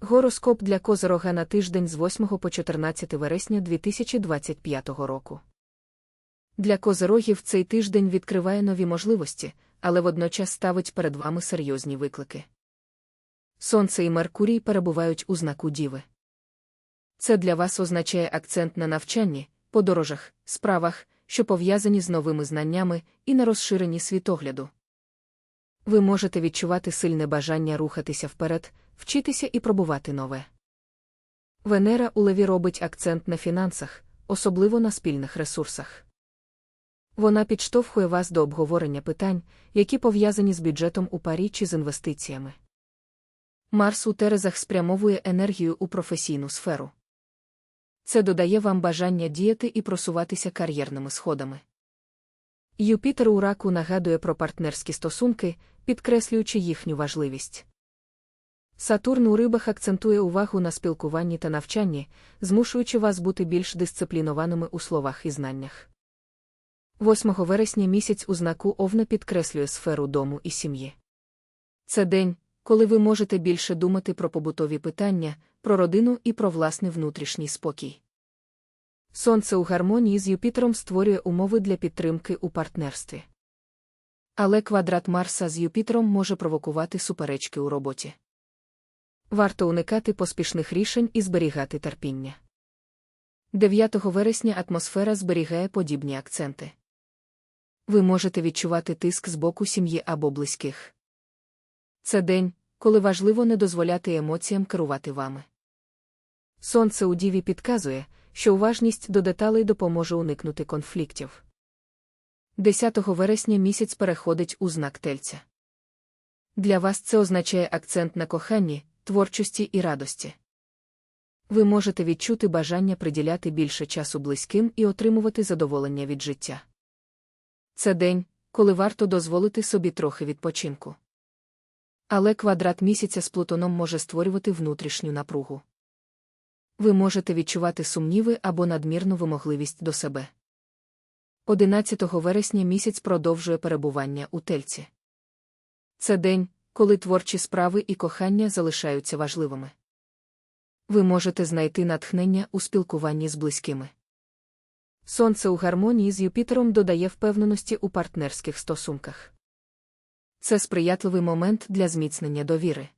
Гороскоп для Козорога на тиждень з 8 по 14 вересня 2025 року. Для козорогів цей тиждень відкриває нові можливості, але водночас ставить перед вами серйозні виклики. Сонце і Меркурій перебувають у знаку Діви. Це для вас означає акцент на навчанні, подорожах, справах, що пов'язані з новими знаннями і на розширенні світогляду. Ви можете відчувати сильне бажання рухатися вперед, вчитися і пробувати нове. Венера у леві робить акцент на фінансах, особливо на спільних ресурсах. Вона підштовхує вас до обговорення питань, які пов'язані з бюджетом у парі чи з інвестиціями. Марс у Терезах спрямовує енергію у професійну сферу. Це додає вам бажання діяти і просуватися кар'єрними сходами. Юпітер у раку нагадує про партнерські стосунки, підкреслюючи їхню важливість. Сатурн у рибах акцентує увагу на спілкуванні та навчанні, змушуючи вас бути більш дисциплінованими у словах і знаннях. 8 вересня місяць у знаку Овна підкреслює сферу дому і сім'ї. Це день, коли ви можете більше думати про побутові питання, про родину і про власний внутрішній спокій. Сонце у гармонії з Юпітером створює умови для підтримки у партнерстві. Але квадрат Марса з Юпітером може провокувати суперечки у роботі. Варто уникати поспішних рішень і зберігати терпіння. 9 вересня атмосфера зберігає подібні акценти. Ви можете відчувати тиск з боку сім'ї або близьких. Це день, коли важливо не дозволяти емоціям керувати вами. Сонце у діві підказує, що уважність до деталей допоможе уникнути конфліктів. 10 вересня місяць переходить у знак тельця. Для вас це означає акцент на коханні, творчості і радості. Ви можете відчути бажання приділяти більше часу близьким і отримувати задоволення від життя. Це день, коли варто дозволити собі трохи відпочинку. Але квадрат місяця з Плутоном може створювати внутрішню напругу. Ви можете відчувати сумніви або надмірну вимогливість до себе. 11 вересня місяць продовжує перебування у тельці. Це день, коли творчі справи і кохання залишаються важливими. Ви можете знайти натхнення у спілкуванні з близькими. Сонце у гармонії з Юпітером додає впевненості у партнерських стосунках. Це сприятливий момент для зміцнення довіри.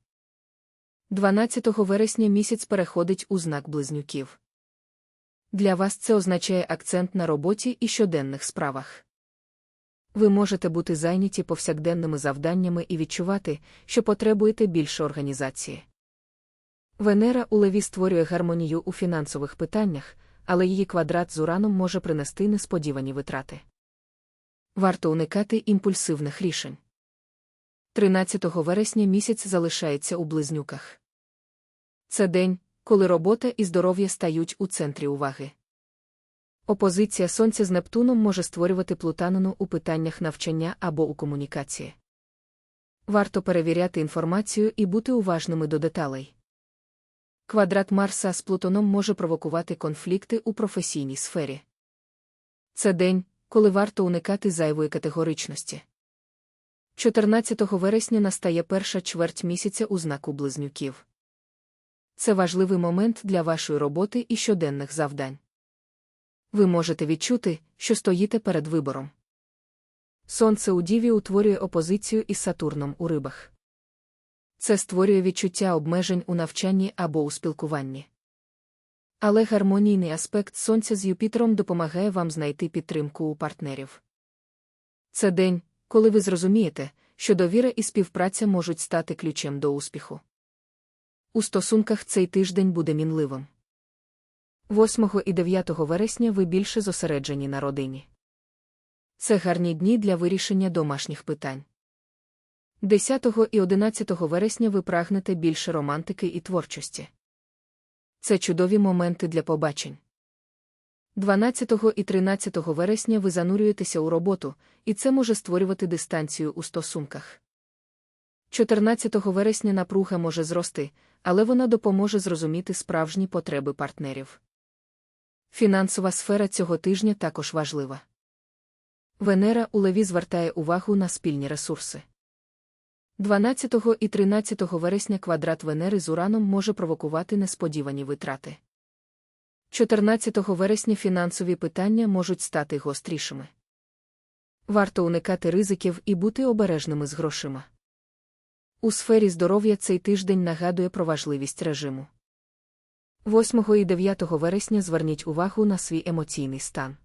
12 вересня місяць переходить у знак близнюків. Для вас це означає акцент на роботі і щоденних справах. Ви можете бути зайняті повсякденними завданнями і відчувати, що потребуєте більше організації. Венера у леві створює гармонію у фінансових питаннях, але її квадрат з ураном може принести несподівані витрати. Варто уникати імпульсивних рішень. 13 вересня місяць залишається у близнюках. Це день, коли робота і здоров'я стають у центрі уваги. Опозиція Сонця з Нептуном може створювати плутанину у питаннях навчання або у комунікації. Варто перевіряти інформацію і бути уважними до деталей. Квадрат Марса з Плутоном може провокувати конфлікти у професійній сфері. Це день, коли варто уникати зайвої категоричності. 14 вересня настає перша чверть місяця у знаку близнюків. Це важливий момент для вашої роботи і щоденних завдань. Ви можете відчути, що стоїте перед вибором. Сонце у Діві утворює опозицію із Сатурном у рибах. Це створює відчуття обмежень у навчанні або у спілкуванні. Але гармонійний аспект Сонця з Юпітером допомагає вам знайти підтримку у партнерів. Це день, коли ви зрозумієте, що довіра і співпраця можуть стати ключем до успіху. У стосунках цей тиждень буде мінливим. 8 і 9 вересня ви більше зосереджені на родині. Це гарні дні для вирішення домашніх питань. 10 і 11 вересня ви прагнете більше романтики і творчості. Це чудові моменти для побачень. 12 і 13 вересня ви занурюєтеся у роботу, і це може створювати дистанцію у стосунках. 14 вересня напруга може зрости, але вона допоможе зрозуміти справжні потреби партнерів. Фінансова сфера цього тижня також важлива. Венера у леві звертає увагу на спільні ресурси. 12 і 13 вересня квадрат Венери з Ураном може провокувати несподівані витрати. 14 вересня фінансові питання можуть стати гострішими. Варто уникати ризиків і бути обережними з грошима. У сфері здоров'я цей тиждень нагадує про важливість режиму. 8 і 9 вересня зверніть увагу на свій емоційний стан.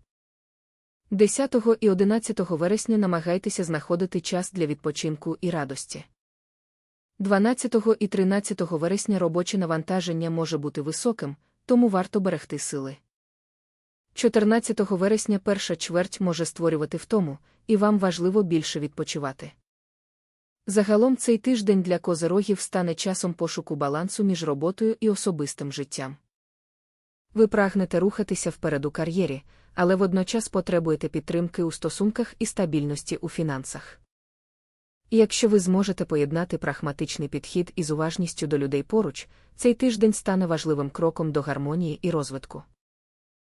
10 і 11 вересня намагайтеся знаходити час для відпочинку і радості. 12 і 13 вересня робоче навантаження може бути високим, тому варто берегти сили. 14 вересня перша чверть може створювати втому, і вам важливо більше відпочивати. Загалом цей тиждень для козерогів стане часом пошуку балансу між роботою і особистим життям. Ви прагнете рухатися вперед у кар'єрі, але водночас потребуєте підтримки у стосунках і стабільності у фінансах. Якщо ви зможете поєднати прагматичний підхід із уважністю до людей поруч, цей тиждень стане важливим кроком до гармонії і розвитку.